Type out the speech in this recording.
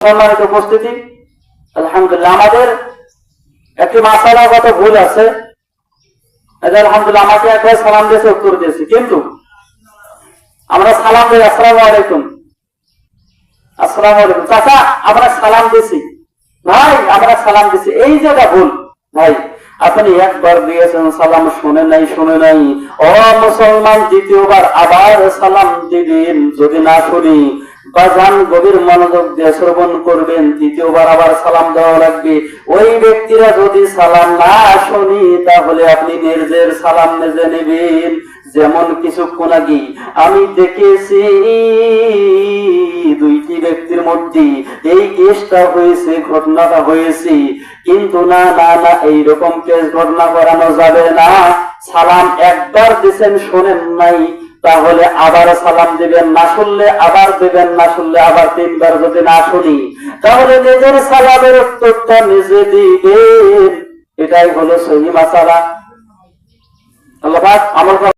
সম্মানিত উপস্থিতি, আলহামদুলিল্লাহ, আমাদের একটি মাসালাগত ভুল আছে। আলহামদুলিল্লাহ, আমাকে একবার সালাম দিয়েছে উত্তর দিয়েছি। কিন্তু আমরা সালাম দিই, আসসালামু আলাইকুম। আসসালামু আলাইকুম। চাচা, আমরা সালাম দিছি ভাই, আমরা সালাম দিছি এই জায়গা ভুল, ভাই, আপনি একবার দিয়েছেন সালাম, শুনে নাই শুনে নাই। ও মুসলমান, দ্বিতীয়বার আবার সালাম দিবেন, যদি না শুনি। বাজান গভীর মনোযোগ দিয়ে শ্রবণ করবেন, তৃতীয়বার আবার সালাম দেওয়া লাগবে। ওই ব্যক্তিরা যদি সালাম না শুনি, তাহলে আপনি নিজের সালাম মেজে নেবেন। যেমন কিছুক্ষণ আগে আমি দেখেছি মধ্যে এই কেসটা হয়েছে, ঘটনাটা হয়েছে। কিন্তু না না না, এইরকম কেস ঘটনা করানো যাবে না। সালাম একবার দিছেন, শোনেন নাই, তাহলে আবার সালাম দিবেন না শুনলে আবার দিবেন, না শুনলে আবার তিনবার যদি না শুনি। তাহলে নিজের সালামের উত্তরটা নিজে দিবেন। এটাই হলো সহি মাসালা। আল্লাহ আমল